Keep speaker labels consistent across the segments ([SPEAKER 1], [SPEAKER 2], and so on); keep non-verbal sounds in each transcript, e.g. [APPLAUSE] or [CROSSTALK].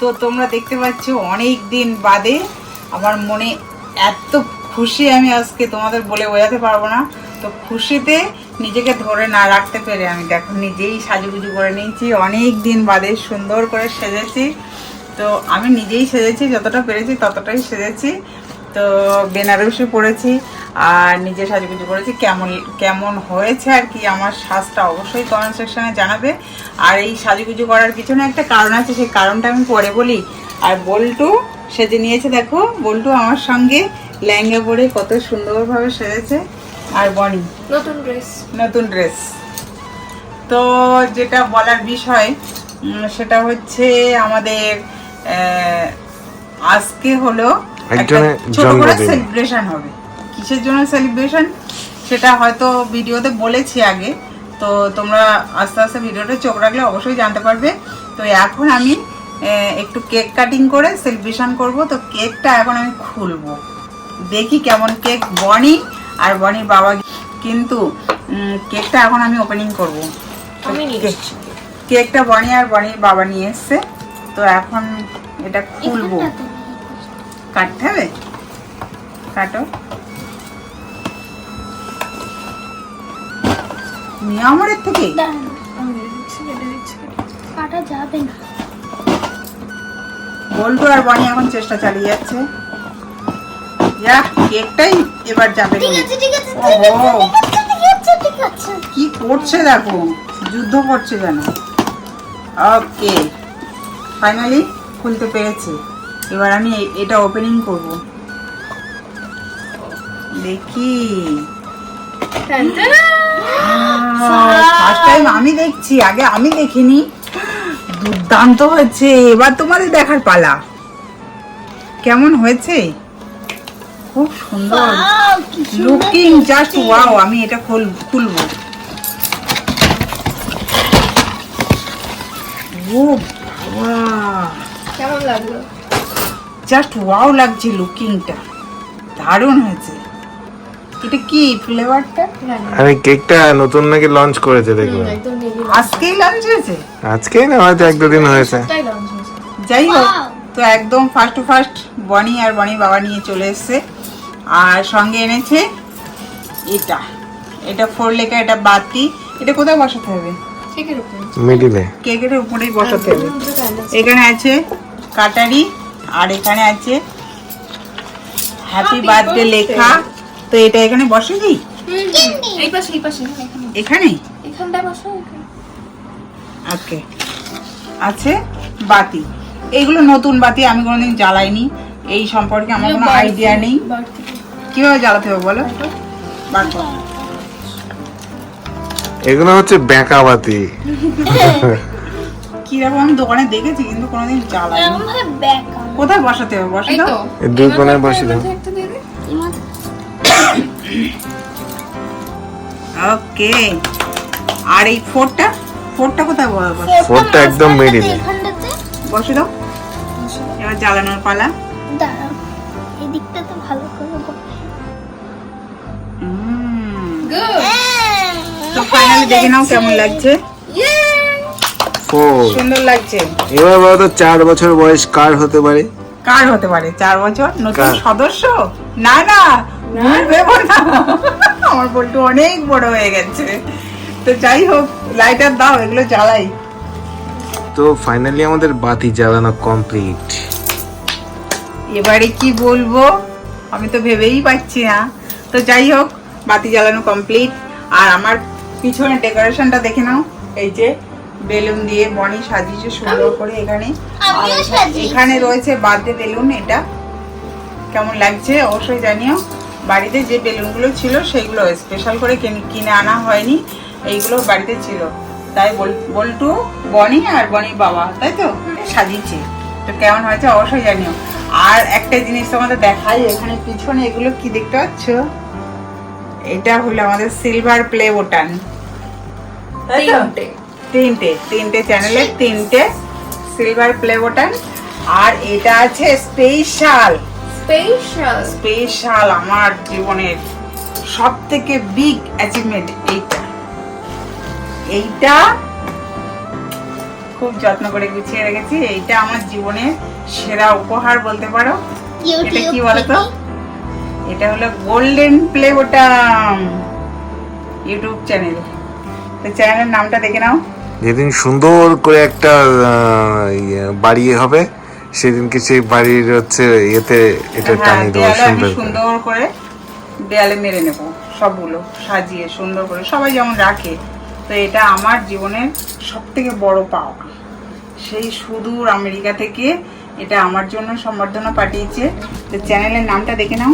[SPEAKER 1] তো তোমরা দেখতে পাচ্ছ অনেক দিন বাদে আমার মনে এত খুশি আমি আজকে তোমাদের বলে বোঝাতে পারব না। তো খুশিতে নিজেকে ধরে না রাখতে পেরে আমি দেখো নিজেই সাজুগুজু করে নিয়েছি, অনেক দিন বাদে সুন্দর করে সেজেছি। তো আমি নিজেই সেজেছি, যতটা পেরেছি ততটাই সেজেছি। তো বেনারসি পরেছি আর নিজে সাজুগুজু করেছি। কেমন কেমন হয়েছে আর কি আমার সাজটা অবশ্যই কমেন্ট সেকশনে জানাবে। আর এই সাজুগুজু করার পিছনে একটা কারণ আছে সেই কারণটা আমি পরে বলি। আর বল্টু সেজে নিয়েছে দেখো বল্টু আমার সঙ্গে লেহেঙ্গা পরে কত সুন্দরভাবে সেজেছে। আর বনি
[SPEAKER 2] নতুন ড্রেস
[SPEAKER 1] নতুন ড্রেস তো যেটা বলার বিষয় সেটা হচ্ছে আমাদের আজকে হলো একটা
[SPEAKER 3] একজনের
[SPEAKER 1] ছোট করে সেলিব্রেশন হবে। কিসের জন্য সেলিব্রেশন সেটা হয়তো ভিডিওতে বলেছি আগে। তো তোমরা আস্তে আস্তে ভিডিওটা চোখ রাখলে অবশ্যই জানতে পারবে। তো এখন আমি একটু কেক কাটিং করে সেলিব্রেশন করব। তো কেকটা এখন আমি খুলবো। দেখি কেমন কেক বনি আর বনির বাবা কিন্তু কেকটা এখন আমি ওপেনিং করব। কেকটা বনি আর বনির বাবা নিয়ে এসছে। তো এখন এটা খুলবো। কাটতে হবে? কাটো। মিয়ামরের থেকে।
[SPEAKER 2] কাটা যাবে না।
[SPEAKER 1] বল্টু আর বনি এখন চেষ্টা চালিয়ে যাচ্ছে। যা কেকটাই এবার যাবে কি করছে দেখো যুদ্ধ করছে যেন। ওকে ফাইনালি খুলতে পেরেছি। এবার আমি এটা ওপেনিং করব। দেখি। ফার্স্ট টাইম আমি দেখছি আগে আমি দেখিনি। দুর্দান্ত হয়েছে এবার তোমাদের দেখার পালা। কেমন হয়েছে? খুব সুন্দর। লুকিং জাস্ট ওয়াও আমি এটা খুল খুলবো ও বাবা।
[SPEAKER 2] কেমন লাগল?
[SPEAKER 1] জাস্ট ওয়াও লাগছে লুকিংটা দারুণ হয়েছে। এটা কি ফ্লেভারটা?
[SPEAKER 3] আরে কেকটা নতুন নাকি লঞ্চ করেছে দেখলাম।
[SPEAKER 1] আজকেই লঞ্চ হয়েছে?
[SPEAKER 3] আজকেই না হয়তো এক দুদিন হয়েছে।
[SPEAKER 2] তাই লঞ্চ হয়েছে।
[SPEAKER 1] যাই হোক তো একদম ফার্স্ট টু ফার্স্ট বনি আর বনি বাবা নিয়ে চলে এসছে। আর সঙ্গে এনেছে এটা। এটা ফোর লেখা এটা বাতি। এটা কোথায় বসাতে হবে?
[SPEAKER 3] মিডিলে।
[SPEAKER 1] কেকের উপরেই বসাতে হবে। এখানে আছে কাটারি আর এখানে আছে হ্যাপি বার্থডে লেখা। তো এটা এখানে বসে দিই
[SPEAKER 2] এই পাশে এই পাশে এখানে।
[SPEAKER 1] এখানে
[SPEAKER 2] বসো
[SPEAKER 1] ওকে। আছে বাতি। এইগুলো নতুন বাতি আমি কোনোদিন জ্বালাইনি। এই সম্পর্কে আমার কোনো আইডিয়া নেই। কীভাবে জ্বালাতে হবে বলো?
[SPEAKER 3] এগুলো হচ্ছে ব্যাঁকাবাতি [LAUGHS]
[SPEAKER 1] কীরকম আমি দোকানে দেখেছি কিন্তু কোনোদিন জ্বালাইনি। কোথায় বসাতে হবে? বসে দাও।
[SPEAKER 2] তো।
[SPEAKER 3] দুই কোণায় বসে দাও।
[SPEAKER 1] ওকে আর এই ফোরটা ফোরটা কোথায় ব- বসে?
[SPEAKER 3] ফোরটা একদম মিডিলে
[SPEAKER 1] বসে দাও। এবার জ্বালানোর পালা।
[SPEAKER 2] দাঁড়াও এই দিকটা তো ভালো করে বল।
[SPEAKER 1] তো ফাইনালি দেখে নাও কেমন লাগছে।
[SPEAKER 3] ফোর
[SPEAKER 1] সুন্দর লাগছে।
[SPEAKER 3] এবার বলো তো চার বছর বয়স কার হতে পারে?
[SPEAKER 1] কার হতে পারে? চার বছর নতুন সদস্য? না না ভুল ভেবো না। আমার বল্টু অনেক বড় হয়ে গেছে। তো যাই হোক লাইটার দাও এগুলো জ্বালাই।
[SPEAKER 3] তো ফাইনালি আমাদের বাতি জ্বালানো কমপ্লিট
[SPEAKER 1] এবারে কি বলব? আমি তো ভেবেই পাচ্ছি না। তো যাই হোক বাতি জ্বালানো কমপ্লিট আর আমার পিছনে ডেকোরেশনটা দেখে নাও। এই যে বেলুন দিয়ে বনি সাজিয়েছে সুন্দর করে এখানে। আর এখানে রয়েছে বার্থডে বেলুন এটা কেমন লাগছে অবশ্যই জানিও। বাড়িতে যে বেলুনগুলো ছিল সেগুলো স্পেশাল করে কিনে আনা হয়নি এইগুলো বাড়িতে ছিল। তাই বল- বল্টু বনি আর বনির বাবা তাই তো? সাজিয়েছে। তো কেমন হয়েছে অবশ্যই জানিও। আর একটা জিনিস তোমাদের দেখাই এখানে পিছনে এগুলো কি দেখতে পাচ্ছ? এটা হলো আমাদের সিলভার প্লে বোটান
[SPEAKER 2] তিনটে।
[SPEAKER 1] তিনটে তিনটে চ্যানেলের তিনটে সিলভার প্লে বোটান আর এটা আছে স্পেশাল
[SPEAKER 2] স্পেশাল
[SPEAKER 1] স্পেশাল আমার জীবনের সব থেকে বিগ অ্যাচিভমেন্ট এইটা। এইটা খুব যত্ন করে গুছিয়ে রেখেছি। এইটা আমার জীবনের সেরা উপহার বলতে পারো। এটা কি বলতো? এটা হলো golden play button YouTube channel তো চ্যানেলের নামটা দেখে নাও।
[SPEAKER 3] যেদিন সুন্দর করে একটা ইয়ে, বাড়ি হবে সেদিনকে সেই বাড়ির হচ্ছে ইয়েতে এটা
[SPEAKER 1] হ্যাঁ,
[SPEAKER 3] টানিয়ে দেবো
[SPEAKER 1] আমি
[SPEAKER 3] সুন্দর করে।
[SPEAKER 1] সুন্দর করে দেয়ালে মেরে নেব সবগুলো সাজিয়ে সুন্দর করে। সবাই যেমন রাখে তো এটা আমার জীবনের সব থেকে বড় পাওয়া সেই সুদূর আমেরিকা থেকে এটা আমার জন্য সম্বর্ধনা পাঠিয়েছে। তো চ্যানেলের নামটা দেখে নাও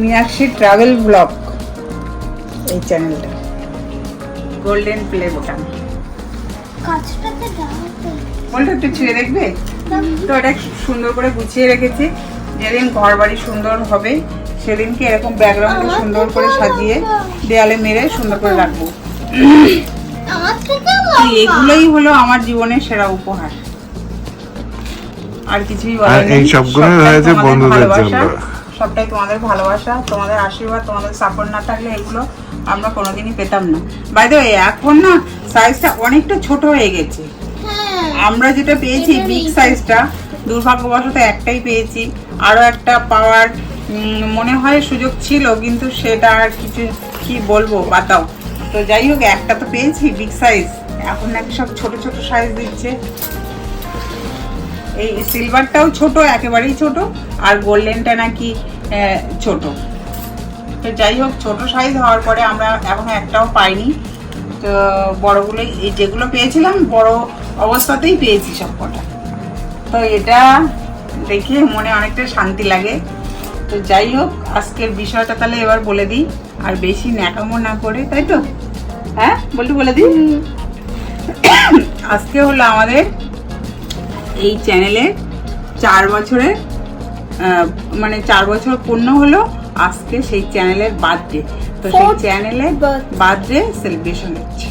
[SPEAKER 1] মিনাক্ষী ট্রাভেল ব্লগ। এই চ্যানেলটা। গোল্ডেন প্লে বোটাম
[SPEAKER 2] কাজটাতে দাও তো।
[SPEAKER 1] একটু ছেড়ে দেখবে? তো এটা সুন্দর করে গুছিয়ে রেখেছি। যেদিন ঘর বাড়ি সুন্দর হবে সেদিনকে এরকম ব্যাকগ্রাউন্ডে সুন্দর করে সাজিয়ে দেয়ালে মেরে সুন্দর করে রাখব। এগুলোই হলো আমার জীবনের সেরা উপহার। আর কিছুই বলার নেই।
[SPEAKER 3] এই
[SPEAKER 1] সবটাই
[SPEAKER 3] হয়েছে
[SPEAKER 1] তোমাদের
[SPEAKER 3] বন্ধুদের
[SPEAKER 1] ভালোবাসা,
[SPEAKER 3] জন্য।
[SPEAKER 1] সবটাই তোমাদের ভালোবাসা তোমাদের আশীর্বাদ তোমাদের সাপোর্ট না থাকলে এগুলো আমরা কোনোদিনই পেতাম না। বাই এখন না সাইজটা অনেকটা ছোট হয়ে গেছে। আমরা যেটা পেয়েছি বিগ সাইজটা দুর্ভাগ্যবশত একটাই পেয়েছি। আরও একটা পাওয়ার মনে হয় সুযোগ ছিল কিন্তু সেটা আর কিছু কি বলব বাতাও তো যাই হোক একটা তো পেয়েছি বিগ সাইজ এখন নাকি সব ছোট ছোট সাইজ দিচ্ছে। এই সিলভারটাও ছোট একেবারেই ছোট আর গোল্ডেনটা নাকি ছোট। তো যাই হোক ছোট সাইজ হওয়ার পরে আমরা এখনও একটাও পাইনি। তো বড়গুলোই যেগুলো পেয়েছিলাম বড় অবস্থাতেই পেয়েছি সব কটা তো এটা দেখে মনে অনেকটা শান্তি লাগে। তো যাই হোক আজকের বিষয়টা তাহলে এবার বলে দিই। আর বেশি ন্যাকামো না করে তাই তো? হ্যাঁ বলটু বলে দিই? আজকে হলো আমাদের এই চ্যানেলের চার বছরের আহ, মানে চার বছর পূর্ণ হলো আজকে সেই চ্যানেলের বার্থডে। তো সেই চ্যানেলের. বার্থডে সেলিব্রেশন হচ্ছে।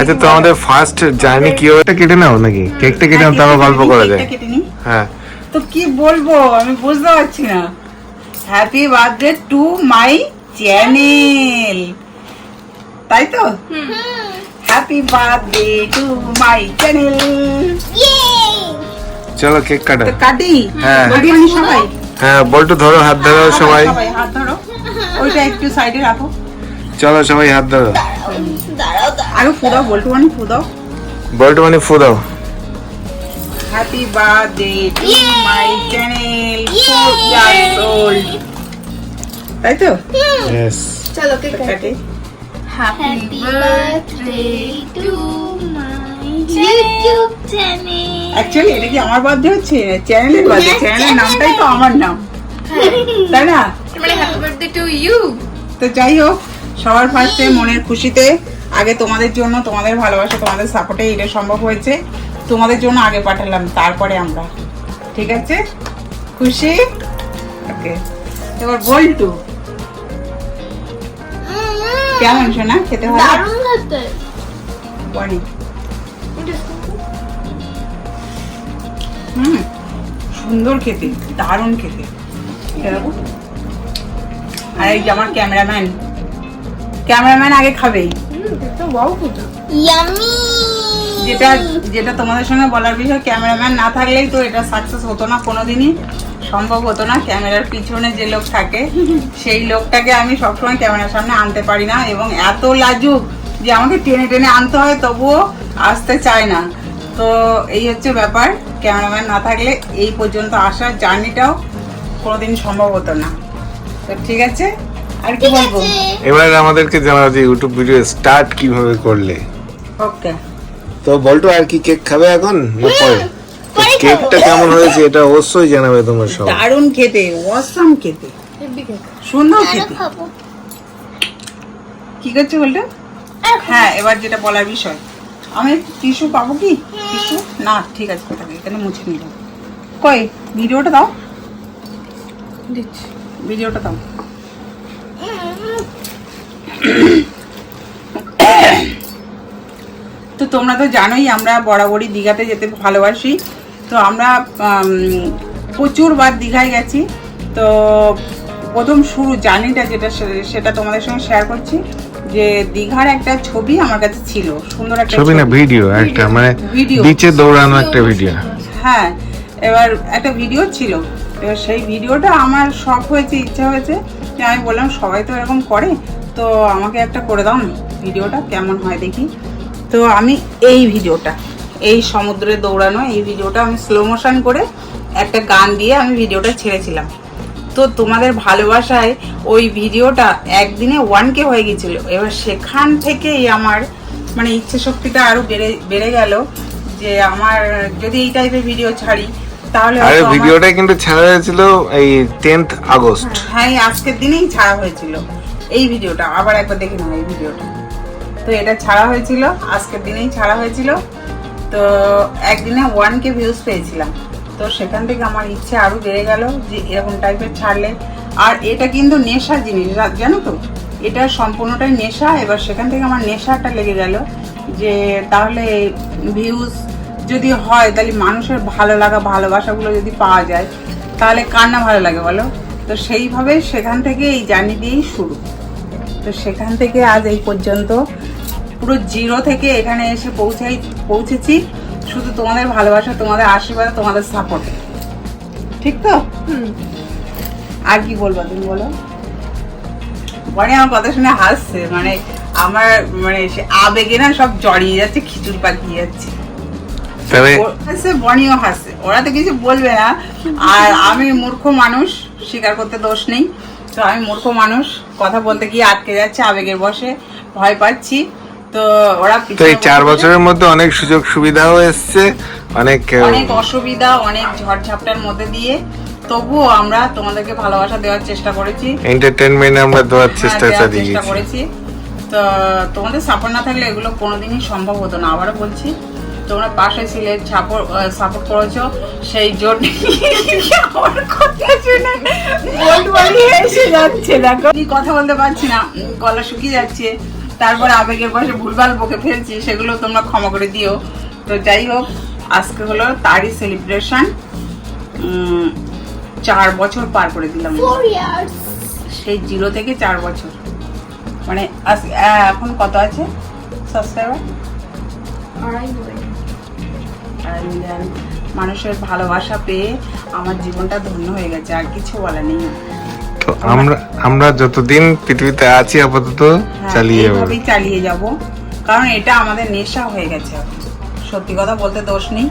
[SPEAKER 3] আচ্ছা তো আমাদের ফার্স্ট জার্নি কি ওটা কেটে নাও নাকি? কেকটা কেটে নাও তারপর গল্প করা যায়। হ্যাঁ।
[SPEAKER 1] তো কি বলব আমি বুঝতে পারছি না। Happy birthday to my channel তাই তো? Happy birthday to my channel
[SPEAKER 3] চলো কেক কাটা।
[SPEAKER 1] তো কাটি?
[SPEAKER 3] হ্যাঁ।
[SPEAKER 1] কাটি সবাই?
[SPEAKER 3] হ্যাঁ বল্টু ধরো হাত ধরো সবাই।
[SPEAKER 1] সবাই হাত ধরো। ওইটা একটু সাইডে রাখো।
[SPEAKER 3] চলো সবাই হাত ধরো।
[SPEAKER 1] আরও ফুদাও বলটু মানে ফুদাও।
[SPEAKER 3] বল্টু মানে ফু দাও
[SPEAKER 1] happy birthday to! My channel! Four years old তাই তো?
[SPEAKER 3] ইয়েস
[SPEAKER 2] চলো কেক
[SPEAKER 1] কাটি
[SPEAKER 2] happy birthday to my YouTube channel
[SPEAKER 1] actually এটা কি আমার বার্থডে হচ্ছে? চ্যানেলের বার্থডে চ্যানেলের নামটাই তো। আমার নাম। তাই না?
[SPEAKER 2] মানে হ্যাপি বার্থডে টু ইউ
[SPEAKER 1] তো যাই হোক সবার ফার্স্টে মনের খুশিতে আগে তোমাদের জন্য তোমাদের ভালোবাসা তোমাদের সাপোর্টে এটা সম্ভব হয়েছে। তোমাদের জন্য আগে পাঠালাম তারপরে আমরা। ঠিক আছে? খুশি? ওকে। এবার বলটু। কেমন শোনা খেতে ভালো?
[SPEAKER 2] দারুণ
[SPEAKER 1] বনি। হুম সুন্দর খেতে দারুণ খেতে। আর এই যে আমার ক্যামেরাম্যান। ক্যামেরাম্যান আগে খাবেই।
[SPEAKER 2] ইয়ামি
[SPEAKER 1] যেটা যেটা তোমাদের সঙ্গে বলার বিষয় ক্যামেরাম্যান না থাকলেই তো এটা সাকসেস হতো না কোনোদিনই সম্ভব হতো না। ক্যামেরার পিছনে যে লোক থাকে সেই লোকটাকে আমি সবসময় ক্যামেরার সামনে আনতে পারি না এবং এত লাজুক যে আমাকে টেনে টেনে আনতে হয় তবুও আসতে চায় না। তো এই হচ্ছে ব্যাপার ক্যামেরাম্যান না থাকলে এই পর্যন্ত আসার জার্নিটাও কোনোদিন সম্ভব হতো না। তো ঠিক আছে আর কি বলব?
[SPEAKER 3] এবার আমাদেরকে জানাও যে ইউটিউব ভিডিও স্টার্ট কীভাবে করলে।
[SPEAKER 1] ওকে।
[SPEAKER 3] তো বল্টু আর কি কেক খাবে এখন? পরে। কেকটা কেমন হয়েছে এটা অবশ্যই জানাবে তোমরা সব।
[SPEAKER 1] দারুণ খেতে অসাম খেতে। সুন্দর খেতে। কি করছে বলতো হ্যাঁ এবার যেটা বলার বিষয় আমি টিস্যু পাবো কি? টিস্যু না ঠিক আছে কোথাকে এখানে মুছে নিলাম। কই? ভিডিওটা দাও। ভিডিওটা দাও। তো তোমরা তো জানোই আমরা বরাবরই দীঘাতে যেতে ভালোবাসি। তো আমরা প্রচুরবার দীঘায় গেছি। তো প্রথম শুরু জার্নিটা যেটা সেটা তোমাদের সঙ্গে শেয়ার করছি যে দীঘার একটা ছবি আমার কাছে ছিল সুন্দর একটা
[SPEAKER 3] ছবি না ভিডিও একটা মানে
[SPEAKER 1] ভিডিও
[SPEAKER 3] বিচে দৌড়ানো একটা ভিডিও
[SPEAKER 1] হ্যাঁ এবার একটা ভিডিও ছিল। এবার সেই ভিডিওটা আমার শখ হয়েছে ইচ্ছা হয়েছে যে আমি বললাম সবাই তো এরকম করে তো আমাকে একটা করে দাও না ভিডিওটা কেমন হয় দেখি। তো আমি এই ভিডিওটা এই সমুদ্রে দৌড়ানো এই ভিডিওটা আমি স্লো মোশন করে একটা গান দিয়ে আমি ভিডিওটা ছেড়েছিলাম। তো তোমাদের ভালোবাসায় ওই ভিডিওটা একদিনে ওয়ান কে হয়ে গেছিল এবার সেখান থেকেই আমার মানে ইচ্ছে শক্তিটা আরও বেড়ে বেড়ে গেল যে আমার যদি এই টাইপের ভিডিও ছাড়ি তাহলে
[SPEAKER 3] আরে ভিডিওটা কিন্তু ছাড়া হয়েছিল এই টেন্থ আগস্ট।
[SPEAKER 1] হ্যাঁ আজকের দিনেই ছাড়া হয়েছিল। এই ভিডিওটা, আবার একবার দেখে নাও এই ভিডিওটা। তো এটা ছাড়া হয়েছিল, আজকের দিনেই ছাড়া হয়েছিল। তো একদিনে ওয়ান কে ভিউজ পেয়েছিলাম। তো সেখান থেকে আমার ইচ্ছে আরও বেড়ে গেল যে এরকম টাইপের ছাড়লে। আর এটা কিন্তু নেশা জিনিস জানো তো? এটা সম্পূর্ণটাই নেশা। এবার সেখান থেকে আমার নেশাটা লেগে গেল যে তাহলে ভিউজ যদি হয়, তাহলে মানুষের ভালো লাগা, ভালোবাসাগুলো যদি পাওয়া যায়, তাহলে কার না ভালো লাগে বলো? তো সেইভাবে সেখান থেকে এই জার্নি দিয়েই শুরু। তো সেখান থেকে আজ এই পর্যন্ত পুরো জিরো থেকে এখানে এসে পৌঁছাই পৌঁছেছি। শুধু তোমাদের ভালোবাসা তোমাদের আশীর্বাদ তোমাদের সাপোর্ট ঠিক তো? আর কি বলবা তুমি বলো? বনে আমার কথা শুনে হাসছে মানে আমার মানে সে আবেগে না সব জড়িয়ে যাচ্ছে খিচুড় পাকিয়ে যাচ্ছে। বনিও হাসে ওরা তো কিছু বলবে না। আর আমি মূর্খ মানুষ স্বীকার করতে দোষ নেই। তো আমি মূর্খ মানুষ। কথা বলতে গিয়ে আটকে যাচ্ছে আবেগের বসে ভয় পাচ্ছি। তো ওরা
[SPEAKER 3] তো এই চার বছরের মধ্যে অনেক সুযোগ সুবিধাও এসছে অনেক
[SPEAKER 1] অনেক অসুবিধা অনেক ঝড়ঝাপটার মধ্যে দিয়ে। তবুও আমরা তোমাদেরকে ভালোবাসা দেওয়ার চেষ্টা করেছি।
[SPEAKER 3] এন্টারটেনমেন্ট আমরা দেওয়ার
[SPEAKER 1] হ্যাঁ,
[SPEAKER 3] চেষ্টা চালিয়ে
[SPEAKER 1] চেষ্টা করেছি। তো তোমাদের সাপোর্ট না থাকলে এগুলো কোনোদিনই সম্ভব হতো না। আবারও বলছি তোমরা পাশে ছিলে সাপোর্ট সাপোর্ট করেছ সেই জন্য আমার কথা শুনে এসে যাচ্ছে দেখো। কথা বলতে পারছি না গলা শুকিয়ে যাচ্ছে। তারপরে আবেগের বসে ভুলভাল বকে ফেলছি সেগুলো তোমরা ক্ষমা করে দিও। তো যাই হোক আজকে হলো তারই সেলিব্রেশন চার বছর পার করে দিলাম। সেই জিরো থেকে চার বছর। মানে এখন কত আছে? সাবস্ক্রাইবার মানুষের ভালোবাসা পেয়ে আমার জীবনটা ধন্য হয়ে গেছে আর কিছু বলা নেই।
[SPEAKER 3] তো আমরা আমরা যতদিন পৃথিবীতে আছি আপাতত
[SPEAKER 1] হ্যাঁ,
[SPEAKER 3] চালিয়ে যাব।
[SPEAKER 1] এইভাবেই চালিয়ে যাব। কারণ এটা আমাদের নেশা হয়ে গেছে। সত্যি কথা বলতে দোষ নেই।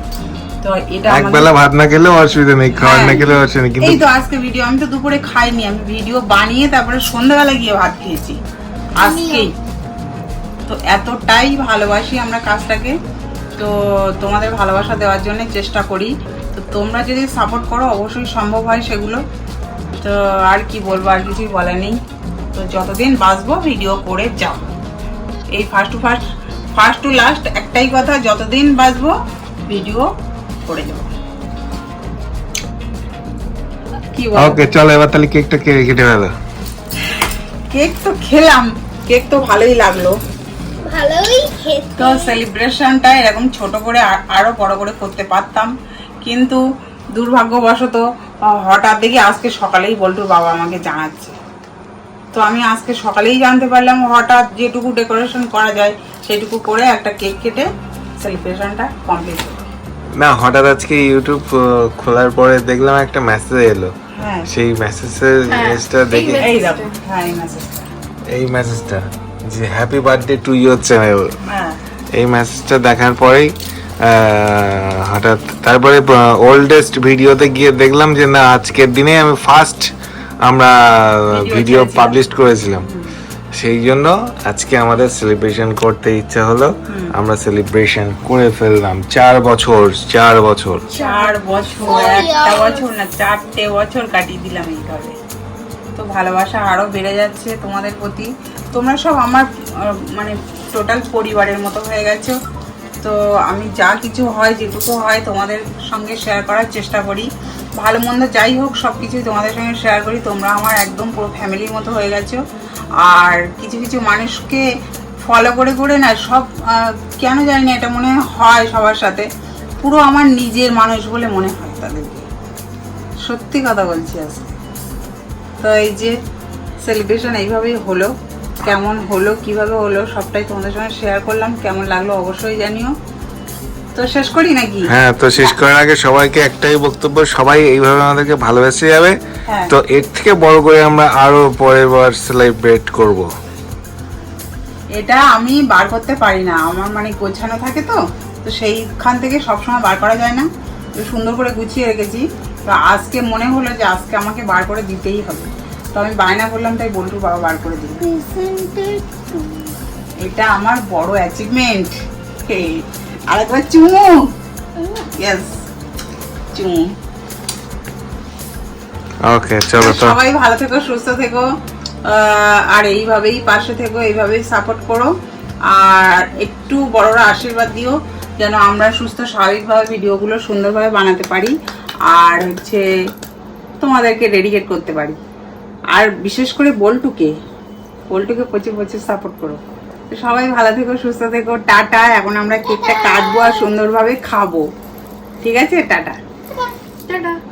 [SPEAKER 1] তো এটা
[SPEAKER 3] এক বেলা ভাত না খেলেও অসুবিধা নেই খাওয়ার না
[SPEAKER 1] হ্যাঁ।
[SPEAKER 3] খেলেও অসুবিধা নেই কিন্তু
[SPEAKER 1] এই তো আজকে ভিডিও আমি তো দুপুরে খাইনি আমি ভিডিও বানিয়ে তারপরে সন্ধ্যাবেলা গিয়ে ভাত খেয়েছি। আজকেই। তো এতটাই ভালোবাসি আমরা কাজটাকে। তো তোমাদের ভালোবাসা দেওয়ার জন্য চেষ্টা করি। তো তোমরা যদি সাপোর্ট করো অবশ্যই সম্ভব হয় সেগুলো। তো আর কি বলব আর কিছুই বলার নেই। তো যতদিন বাঁচবো ভিডিও করে যাও। এই first to first first to last একটাই কথা যতদিন বাঁচবো ভিডিও করে যাব। কি বলো
[SPEAKER 3] ওকে চলো এবার তাহলে কেকটা কেটে ফেলো।
[SPEAKER 1] কেক তো খেলাম। কেক তো ভালোই লাগল।
[SPEAKER 2] ভালোই খেতে।
[SPEAKER 1] তো সেলিব্রেশনটা এরকম ছোট করে আরও বড় করে করতে পারতাম। কিন্তু দুর্ভাগ্যবশত হঠাৎ দেখি আজকে সকালেই বল্টুর বাবা আমাকে জানাচ্ছে। তো আমি আজকে সকালেই জানতে পারলাম হঠাৎ যেটুকু ডেকোরেশন করা যায় সেটুকু করে একটা কেক কেটে সেলিব্রেশনটা কমপ্লিট
[SPEAKER 3] না হঠাৎ আজকে ইউটিউব খোলার পরে দেখলাম একটা মেসেজ এলো।
[SPEAKER 1] হ্যাঁ।
[SPEAKER 3] সেই মেসেজের জিনিসটা দেখে
[SPEAKER 1] এই দেখো হ্যাঁ এই মেসেজটা
[SPEAKER 3] এই মেসেজটা যে হ্যাপি বার্থডে টু ইউ হচ্ছে
[SPEAKER 1] হ্যাঁ।
[SPEAKER 3] এই মেসেজটা দেখার পরেই হঠাৎ তারপরে ওল্ডেস্ট ভিডিওতে গিয়ে দেখলাম যে না আজকের দিনে আমি ফার্স্ট আমরা ভিডিও। পাবলিশ করেছিলাম। সেই জন্য আজকে আমাদের সেলিব্রেশন করতে ইচ্ছা হলো। আমরা সেলিব্রেশন করে ফেললাম। চার বছর চার বছর।
[SPEAKER 1] চার বছর একটা বছর না চারটে বছর কাটিয়ে দিলাম এইভাবে তো ভালোবাসা আরও বেড়ে যাচ্ছে তোমাদের প্রতি। তোমরা সব আমার মানে টোটাল পরিবারের মতো হয়ে গেছো। তো আমি যা কিছু হয়, যেটুকু হয়, তোমাদের সঙ্গে শেয়ার করার চেষ্টা করি। ভালো মন্দ যাই হোক, সব কিছুই তোমাদের সঙ্গে শেয়ার করি। তোমরা আমার একদম পুরো ফ্যামিলির মতো হয়ে গেছো। আর কিছু কিছু মানুষকে ফলো করে করে না, সব কেন জানি না, এটা মনে হয় সবার সাথে। পুরো আমার নিজের মানুষ বলে মনে হয় তাদেরকে। সত্যি কথা বলছি আজকে। তো এই যে সেলিব্রেশন এইভাবেই হলো। কেমন হলো কীভাবে হলো সবটাই তোমাদের সঙ্গে শেয়ার করলাম। কেমন লাগল অবশ্যই জানিও। তো শেষ করি নাকি?
[SPEAKER 3] হ্যাঁ তো শেষ করার আগে সবাইকে একটাই বক্তব্য সবাই এইভাবে আমাদেরকে ভালোবেসে যাবে।
[SPEAKER 1] হ্যাঁ।
[SPEAKER 3] তো এর থেকে বড় করে আমরা আরও পরের বার সেলিব্রেট করব।
[SPEAKER 1] এটা আমি বার করতে পারি না। আমার মানে গোছানো থাকে তো তো সেইখান থেকে সবসময় বার করা যায় না। তো সুন্দর করে গুছিয়ে রেখেছি। তো আজকে মনে হলো যে আজকে আমাকে বার করে দিতেই হবে। তো আমি বায়না করলাম তাই বল্টুর বাবা বার করে দিল। এটা আমার বড় অ্যাচিভমেন্ট আরেকবার চুমু। ইয়েস চুমু।
[SPEAKER 3] ওকে চলো তো।
[SPEAKER 1] সবাই ভালো থেকো সুস্থ থেকো। আর এইভাবেই পাশে থেকো এইভাবেই সাপোর্ট করো। আর একটু বড়রা আশীর্বাদ দিও যেন আমরা সুস্থ স্বাভাবিকভাবে ভিডিওগুলো সুন্দরভাবে বানাতে পারি। আর হচ্ছে তোমাদেরকে ডেডিকেট করতে পারি। আর বিশেষ করে বল্টুকে বল্টুকে প্রচুর প্রচুর সাপোর্ট করো। সবাই ভালো থেকো, সুস্থ থেকো, টাটা। এখন আমরা কেকটা কাটবো আর সুন্দরভাবে খাব। ঠিক আছে, টাটা।
[SPEAKER 2] Ta-da.